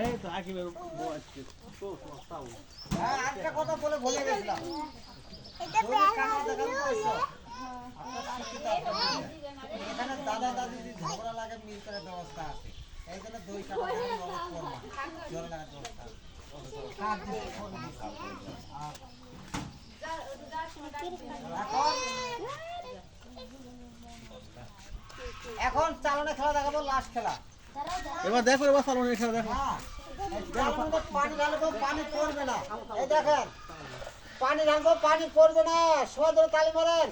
এই তো বউ হ্যাঁ, কথা বলে ভুলে গেছিলাম। আপনারা। এখানে দাদা দাদি যদি ঝগড়া লাগে মিল করার ব্যবস্থা আছে। এই জন্য দই কাটা জল লাগার এখন? চালনে খেলা দেখাবো লাস্ট খেলা। এবার দেখো এবার চালনের খেলা দেখো। পানি ঢালবো পানি পড়বে না। এই দেখেন পানি ঢালবো পানি পড়বে না। সবাই ধরে তালি মারেন।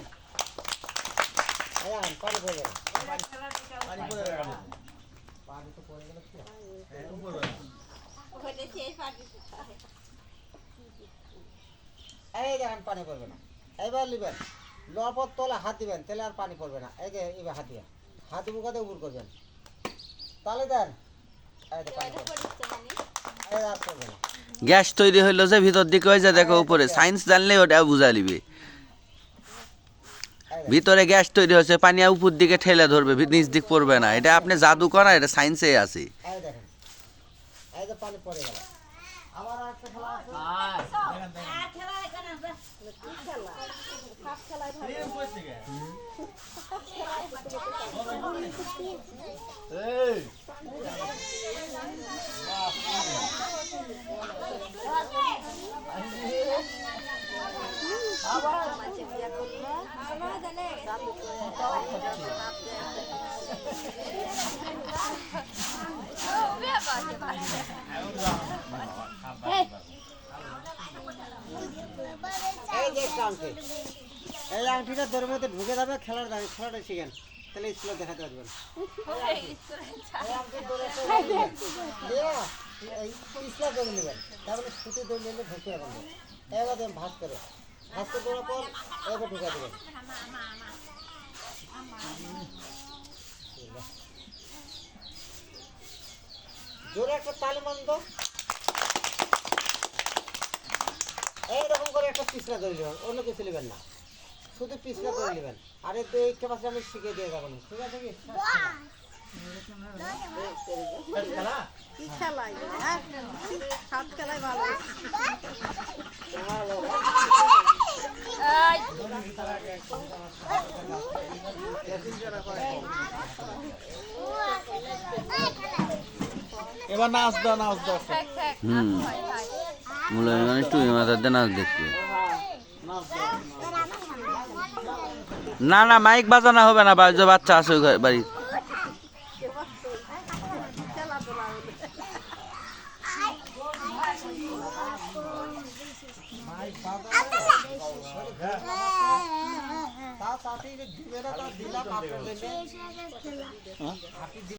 এই দেখেন, পানি পড়বে না। এইবার নিবেন। পর তলে হাত দিবেন তাহলে আর পানি পড়বে না। এই যে এবার হাত দিয়ে। হাত মুখাতে উপর করবেন। তাহলে দেন। এই যে পানি পড়বে। এই আর পড়বে না। গ্যাস তৈরি হইল যে ভিতর দিকে ওই যে দেখো উপরে। সায়েন্স জানলে ওটা বুঝা লিবে এই ভিতরে গ্যাস তৈরি হচ্ছে পানি উপর দিকে ঠেলে ধরবে নিচ দিক পড়বে না। এটা আপনি জাদু করা এটা সায়েন্সে আছে। এই যে আংটিটা দরের মধ্যে ঢুকে যাবে খেলার খেলাটা শিখেন তাহলে স্কুলে দেখাতে পারবেন। দিবেন। দিয়ে করে নেবেন। তারপরে সুতি দড়ি নিলে ঢুকে যাবেন। এবার দেবেন ভাস করে। ভাস করে দেওয়ার পর এবার ঢুকে দেবেন। জোরে একটা তালি মান তো। এইরকম করে একটা পিছলা করে নেবেন। অন্য কিছু নেবেন না। শুধু পিছলা করে নেবেন। আরে তো এই ক্যাপাসিটি আমি শিখিয়ে দিয়ে যাব ঠিক আছে কি? খেলা এবার নাচ দাও নাচ দাও। হুম। মূল তুমি মাথার দিয়ে নাচ দেখবে নাচ দাও। না না মাইক বাজানো হবে না বাড়ি যে বাচ্চা আছে বাড়ি তা